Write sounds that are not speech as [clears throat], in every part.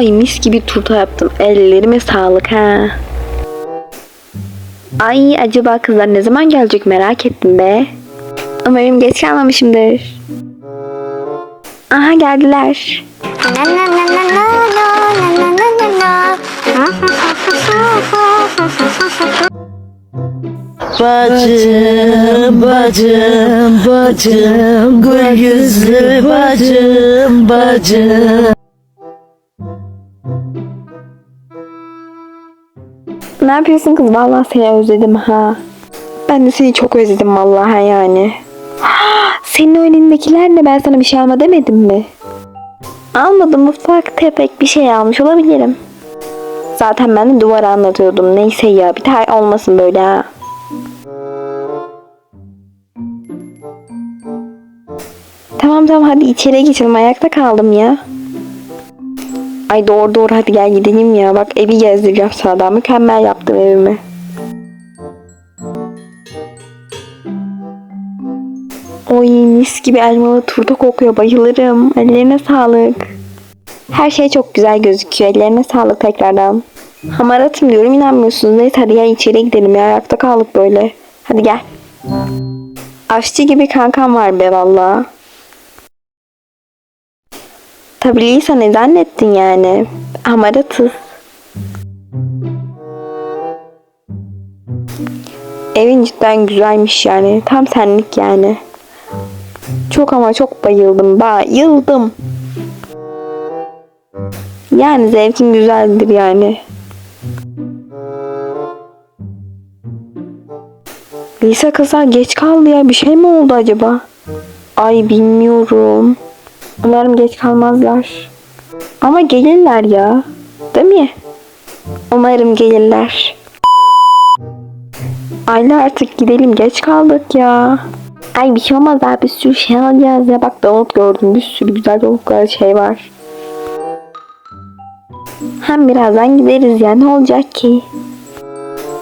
Ay mis gibi turta yaptım. Ellerime sağlık ha. Ay acaba kızlar ne zaman gelecek merak ettim be. Umarım geç kalmamışımdır. Aha geldiler. Bacım, bacım, bacım, gül yüzlü bacım, bacım. Ne yapıyorsun kız? Vallahi seni özledim ha. Ben de seni çok özledim vallahi yani. [gasps] Senin o elindekiler ne? Ben sana bir şey alma demedim mi? Almadım ufak tefek bir şey almış olabilirim. Zaten ben de duvara anlatıyordum. Neyse ya bir tane olmasın böyle ha. Tamam tamam hadi içeri geçelim ayakta kaldım ya. Ay doğru doğru hadi gel gidelim ya. Bak evi gezdireceğim sana mükemmel yaptım evimi. Oy mis gibi elmalı turta kokuyor bayılırım. Ellerine sağlık. Her şey çok güzel gözüküyor. Ellerine sağlık tekrardan. Hamaratım diyorum inanmıyorsunuz. Neyse hadi gel içeri gidelim ya. Ayakta kaldık böyle. Hadi gel. Aşçı gibi kankam var be valla. Tabii Lisa ne zannettin yani? Hamaratız. Evin cidden güzelmiş yani. Tam senlik yani. Çok ama çok bayıldım. Bayıldım. Yani zevkin güzeldir yani. Lisa kızlar geç kaldı ya. Bir şey mi oldu acaba? Ay bilmiyorum. Umarım geç kalmazlar. Ama gelirler ya. Değil mi? Umarım gelirler. Ayla artık gidelim geç kaldık ya. Ay bir şey olmaz daha bir sürü şey alacağız ya. Bak donut gördüm bir sürü güzel donutlar şey var. Hem birazdan gideriz ya ne olacak ki?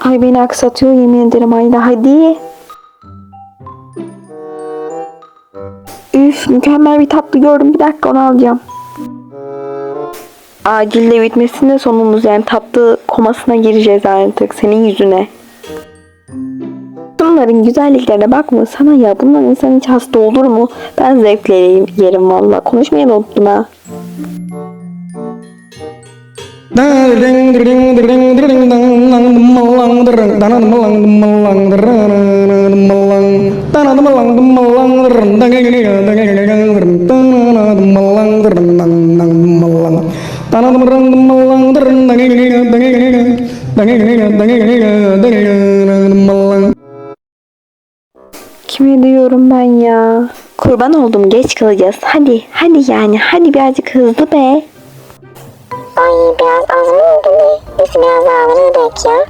Ay beni aksatıyor yemin ederim Ayla hadi. Üf mükemmel bir tatlı gördüm bir dakika onu alacağım. Acilde bitmesinde sonumuz yani tatlı komasına gireceğiz artık senin yüzüne. Bunların güzelliklerine bakma sana ya. Bunlar insan hiç hasta olur mu? Ben zevkle yerim valla. Konuşmayı da unuttum ha. Kime diyorum ben ya? Kurban oldum geç kalacağız. Hadi hadi yani hadi birazcık hızlı be. Ay biraz az mı oldu ne? Biz biraz daha belki ya.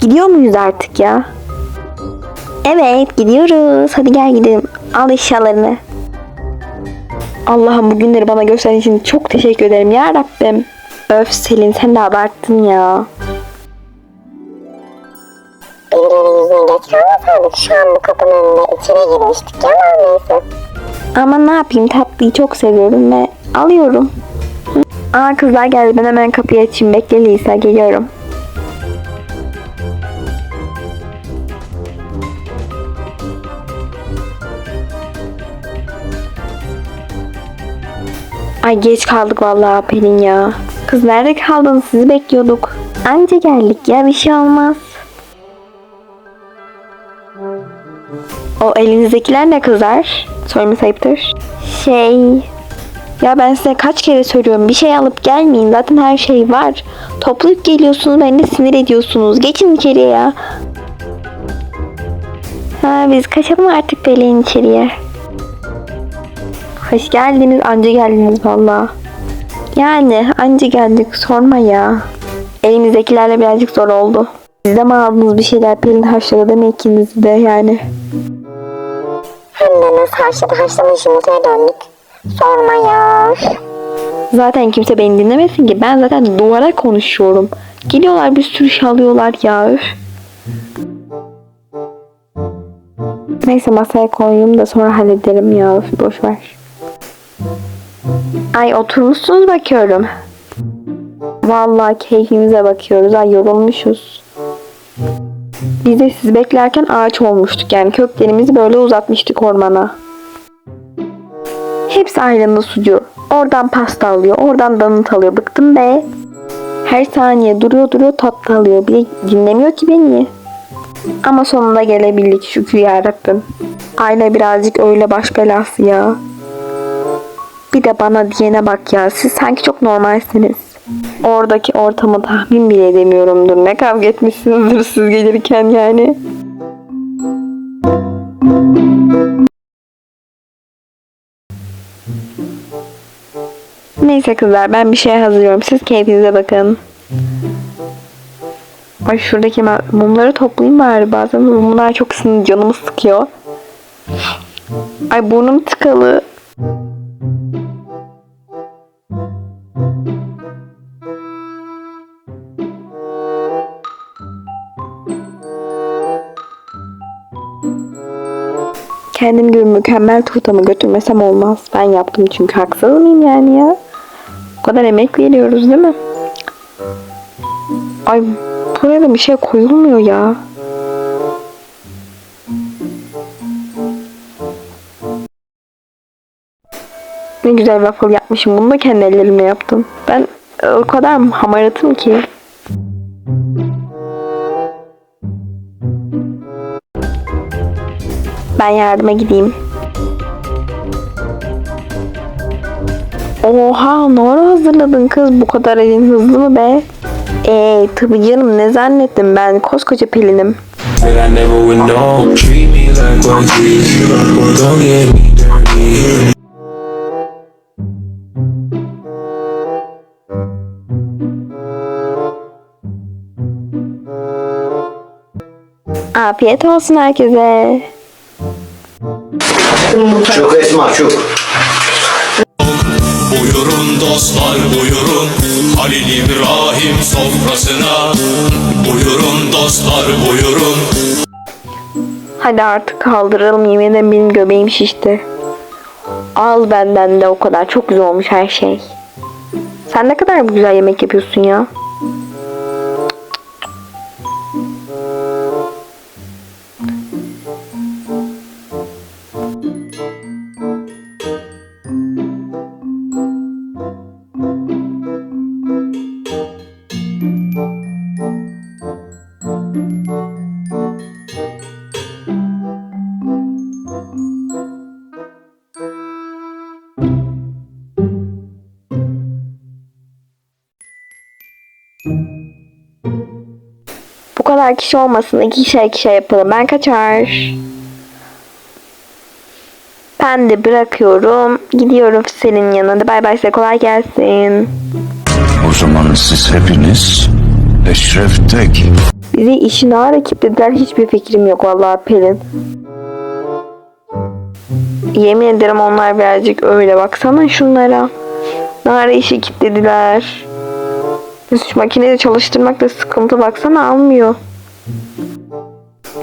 Gidiyor muyuz artık ya? Evet gidiyoruz. Hadi gel gidelim. Al eşyalarını. Allah'ım bugünleri bana gösterdiğin için çok teşekkür ederim ya Rabbim. Öf Selin sen de abarttın ya. Geç kalmasaydık şu an bu kapının önüne içeri girmiştik ama neyse. Ama ne yapayım tatlıyı çok seviyorum ve alıyorum. Aa kızlar geldi ben hemen kapıyı açayım. Bekle Lisa geliyorum. Ay geç kaldık vallahi Pelin ya. Kız nerede kaldın? Sizi bekliyorduk. Anca geldik ya bir şey olmaz. O elinizdekiler ne kızlar? Sorması ayıptır. Şey... Ya ben size kaç kere söylüyorum bir şey alıp gelmeyin zaten her şey var. Toplayıp geliyorsunuz beni de sinir ediyorsunuz. Geçin içeriye ya. Ha biz kaçalım artık Pelin içeriye. Hoş geldiniz anca geldiniz valla. Yani anca geldik sorma ya. Elimizdekilerle birazcık zor oldu. Siz de mi aldınız bir şeyler Pelin haşladı değil mi ikiniz de yani. Nasıl haşladı haşlamış yumurtaya döndük. Sorma ya. Zaten kimse beni dinlemesin ki. Ben zaten duvara konuşuyorum. Geliyorlar bir sürü şey alıyorlar ya. Neyse masaya koyayım da sonra hallederim ya. Üf, Boş ver. Ay oturmuşsunuz bakıyorum. Vallahi keyfimize bakıyoruz. Ay yorulmuşuz. Biz de sizi beklerken ağaç olmuştuk. Yani köklerimizi böyle uzatmıştık ormana. Hepsi ayrında sucu. Oradan pasta alıyor. Oradan donut alıyor. Bıktım be. Her saniye duruyor duruyor tatlı alıyor. Bir dinlemiyor ki beni. Ama sonunda gelebildik şükür yarabbim. Aile birazcık öyle baş belası ya. Bir de bana diyene bak ya. Siz sanki çok normalsiniz. Oradaki ortamı tahmin bile edemiyorumdur. Ne kavga etmişsinizdir siz gelirken yani. Neyse kızlar ben bir şey hazırlıyorum. Siz keyfinize bakın. Ay şuradaki mumları toplayayım bari. Bazen mumlar çok ısındı. Canımı sıkıyor. Ay burnum tıkalı. Kendim gibi mükemmel turtamı götürmesem olmaz. Ben yaptım çünkü haksız mıyım yani ya? O kadar emek veriyoruz değil mi? Ay buraya da bir şey koyulmuyor ya. Ne güzel waffle yapmışım. Bunu da kendi ellerimle yaptım. Ben o kadar hamaratım ki. Ben yardıma gideyim. Oha ne ara hazırladın kız bu kadar elin hızlı mı be? Eee tabii canım ne zannettim ben koskoca pelinim. Said I never Çok Esma çok. Buyurun dostlar buyurun Halil İbrahim sofrasına Buyurun dostlar buyurun Hadi artık kaldıralım yemin ederim benim göbeğim şişti. Al benden de o kadar çok güzel olmuş her şey. Sen ne kadar bu güzel yemek yapıyorsun ya. Bu kadar kişi olmasın. iki kişi iki şey yapalım. Ben kaçar. Ben de bırakıyorum. Gidiyorum senin yanına. Bay bay size kolay gelsin. O zaman siz hepiniz Eşref Tek. Bizi işin ağır ekiplediler. Hiçbir fikrim yok vallahi Pelin. Yemin ederim onlar birazcık öyle. Baksana şunlara. Nara işi kilitlediler. Şu makineyi çalıştırmak da sıkıntı. Baksana almıyor.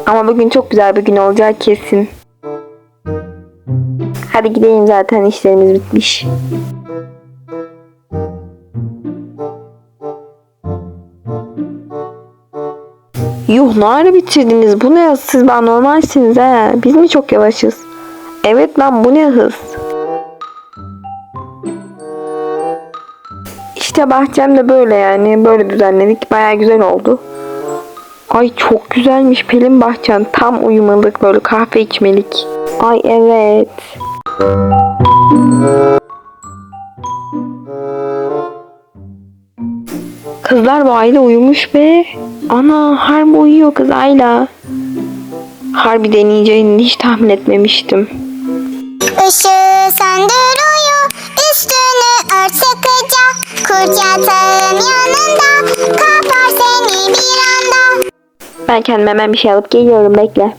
Ama bugün çok güzel bir gün olacak kesin. Hadi gidelim zaten işlerimiz bitmiş. Yuh ne bitirdiniz? Bu ne hız? Siz bana normalsiniz he. Biz mi çok yavaşız? Evet lan bu ne hız? İşte bahçem de böyle yani. Böyle düzenledik. Baya güzel oldu. Ay çok güzelmiş Pelin bahçen. Tam uyumalık böyle kahve içmelik. Ay evet. Kızlar bu Ayla uyumuş be. Ana harbi uyuyor kız Ayla. Harbi deneyeceğini hiç tahmin etmemiştim. Kurt yatağın yanında, kapar seni bir anda. Ben kendime hemen bir şey alıp geliyorum bekle.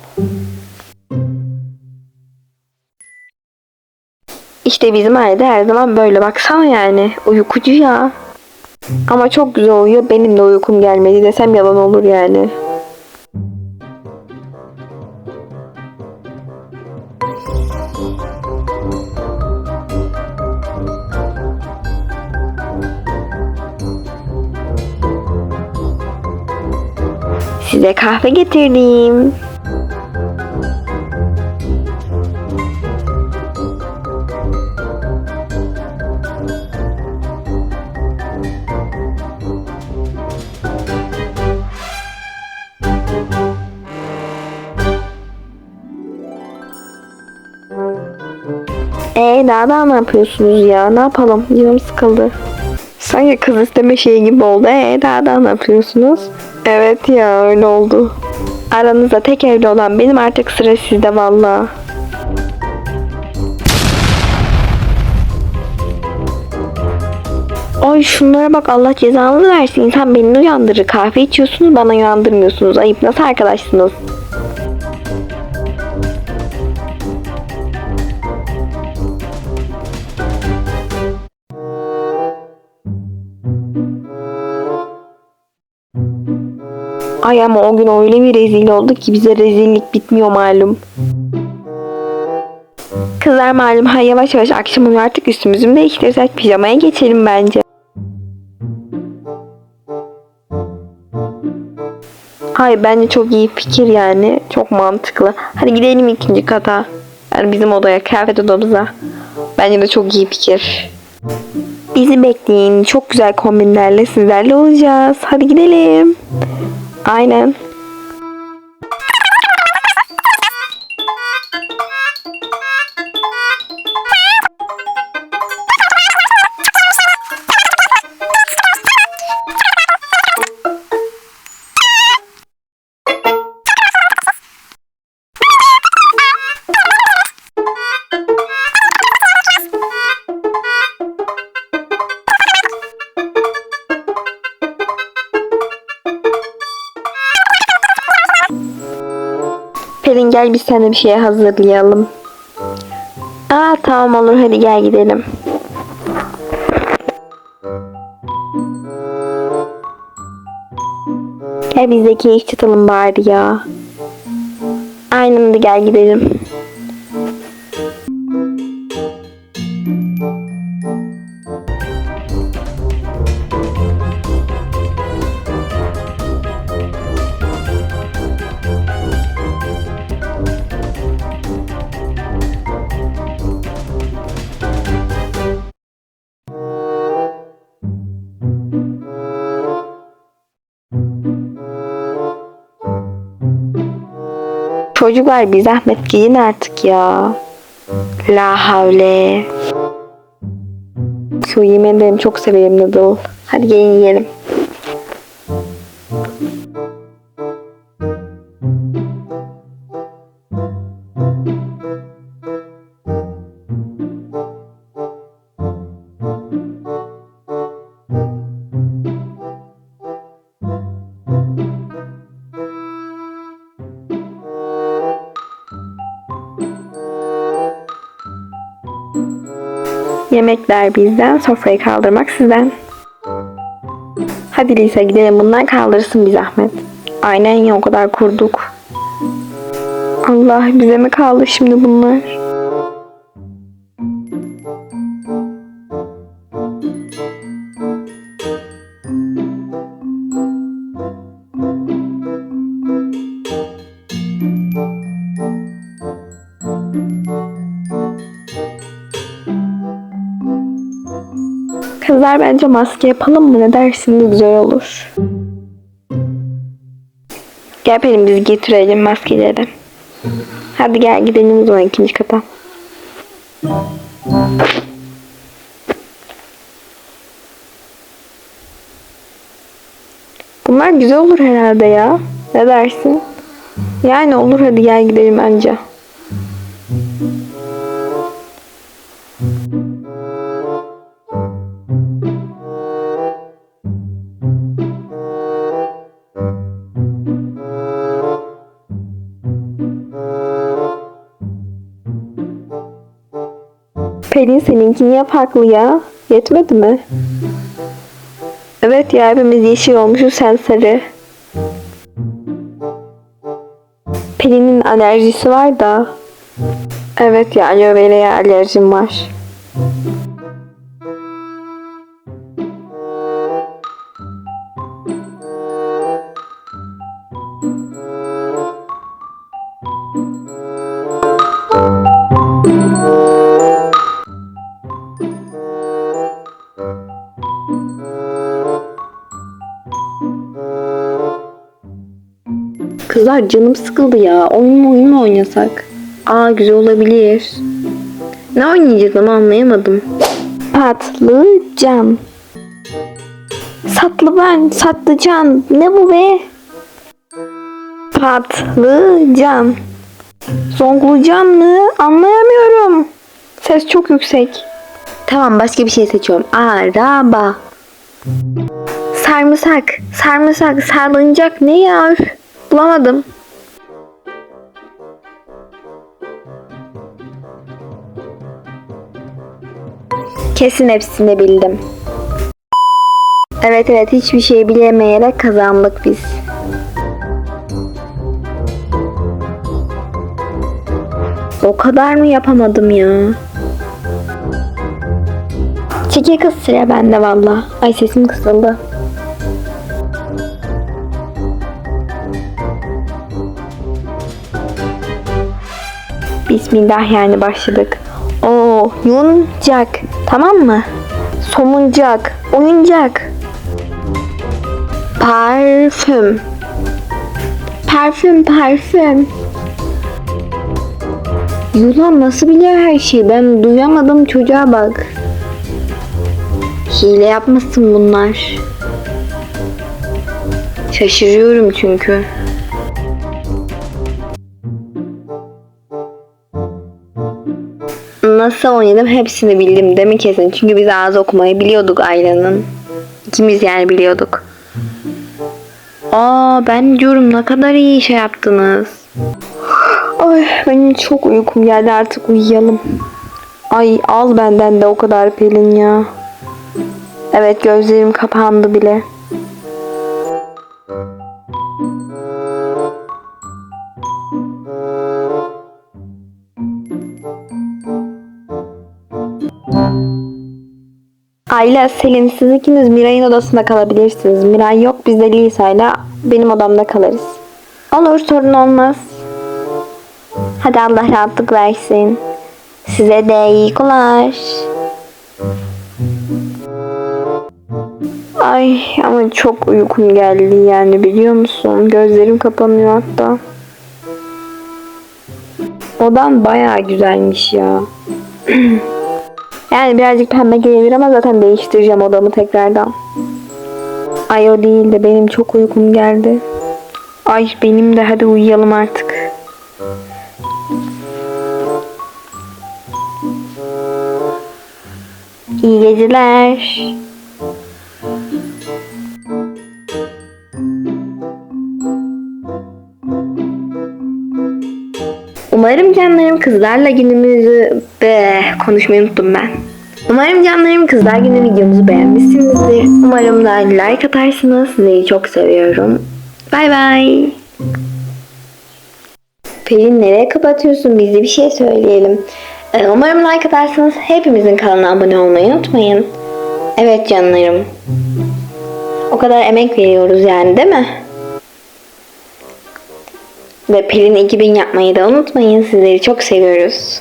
İşte bizim ailede her zaman böyle baksana yani. Uykucu ya. Ama çok güzel uyuyor. Benim de uykum gelmedi desem yalan olur yani. Size kahve getirdim. Ee daha da ne yapıyorsunuz ya? Ne yapalım? Canım sıkıldı. Sanki kız isteme şeyi gibi oldu. Ee daha da ne yapıyorsunuz? Evet ya öyle oldu. Aranızda tek evli olan benim artık sıra sizde valla. Ay şunlara bak Allah cezanızı versin. İnsan beni uyandırır. Kahve içiyorsunuz bana uyandırmıyorsunuz. Ayıp nasıl arkadaşsınız? Ay ama o gün öyle bir rezil olduk ki bize rezillik bitmiyor malum. Kızlar malum ha yavaş yavaş akşam oluyor artık üstümüzü mü değiştirsek pijamaya geçelim bence. Hayır bence çok iyi fikir yani. Çok mantıklı. Hadi gidelim ikinci kata. Yani bizim odaya, kıyafet odamıza. Bence de çok iyi fikir. Bizi bekleyin. Çok güzel kombinlerle sizlerle olacağız. Hadi gidelim. Aynen. Gel biz seninle bir şey hazırlayalım. Aa tamam olur hadi gel gidelim. Gel biz de keyif çıtalım bari ya. Aynen hadi gel gidelim. Çocuklar bir zahmet giyin artık ya. La havle. Şu yemin ederim çok severim noodle. Hadi gelin yiyelim. Yemekler bizden, sofrayı kaldırmak sizden. Hadi Lisa gidelim bundan kaldırsın bir zahmet. Aynen ya o kadar kurduk. Allah bize mi kaldı şimdi bunlar? Bence maske yapalım mı? Ne dersiniz? Güzel olur. Gel Pelin biz getirelim maskeleri. Hadi gel gidelim o zaman ikinci kata. Bunlar güzel olur herhalde ya. Ne dersin? Yani olur hadi gel gidelim anca. Pelin seninki niye farklı ya? Yetmedi mi? Evet ya hepimiz yeşil olmuşuz sen sarı. Pelin'in alerjisi var da. Evet ya aloe vera'ya alerjim var. Kızlar canım sıkıldı ya. Oyun mu oyun mu oynasak? Aa güzel olabilir. Ne oynayacağız ama anlayamadım. Patlıcan. Satlıban, satlıcan. Ne bu be? Patlıcan. Zongulcan mı? Anlayamıyorum. Ses çok yüksek. Tamam başka bir şey seçiyorum. Araba. Sarımsak. Sarımsak. Sarlanacak ne ya? Bulamadım. Kesin hepsini bildim. Evet evet hiçbir şey bilemeyerek kazandık biz. O kadar mı yapamadım ya? Çeke kız sıra bende valla. Ay sesim kısıldı. Bismillah yani başladık. Oo, yuncak. Tamam mı? Somuncak. Oyuncak. Parfüm. Parfüm, parfüm. Yulan nasıl biliyor her şeyi? Ben duyamadım çocuğa bak. Hile yapmasın bunlar. Şaşırıyorum çünkü. Nasıl oynadım hepsini bildim değil mi kesin? Çünkü biz ağız okumayı biliyorduk Ayla'nın. İkimiz yani biliyorduk. Aa ben diyorum ne kadar iyi şey yaptınız. Ay benim çok uykum geldi artık uyuyalım. Ay al benden de o kadar Pelin ya. Evet gözlerim kapandı bile. Ayla, Selin siz ikiniz Miray'ın odasında kalabilirsiniz. Miray yok biz de Lisa'yla benim odamda kalırız. Olur sorun olmaz. Hadi Allah rahatlık versin. Size de iyi uykular. Ay ama çok uykum geldi yani biliyor musun? Gözlerim kapanıyor hatta. Odan bayağı güzelmiş ya. [clears throat] yani birazcık pembe gelebilir ama zaten değiştireceğim odamı tekrardan. Ay o değil de benim çok uykum geldi. Ay benim de hadi uyuyalım artık. İyi geceler. Umarım canlarım kızlarla günümüzü be konuşmayı unuttum ben. Umarım canlarım kızlar günü videomuzu beğenmişsinizdir. Umarım da like atarsınız. Sizleri çok seviyorum. Bay bay. Pelin nereye kapatıyorsun? Biz de bir şey söyleyelim. Ee, umarım like atarsanız hepimizin kanalına abone olmayı unutmayın. Evet canlarım. O kadar emek veriyoruz yani değil mi? Ve Pelin 2000 yapmayı da unutmayın. Sizleri çok seviyoruz.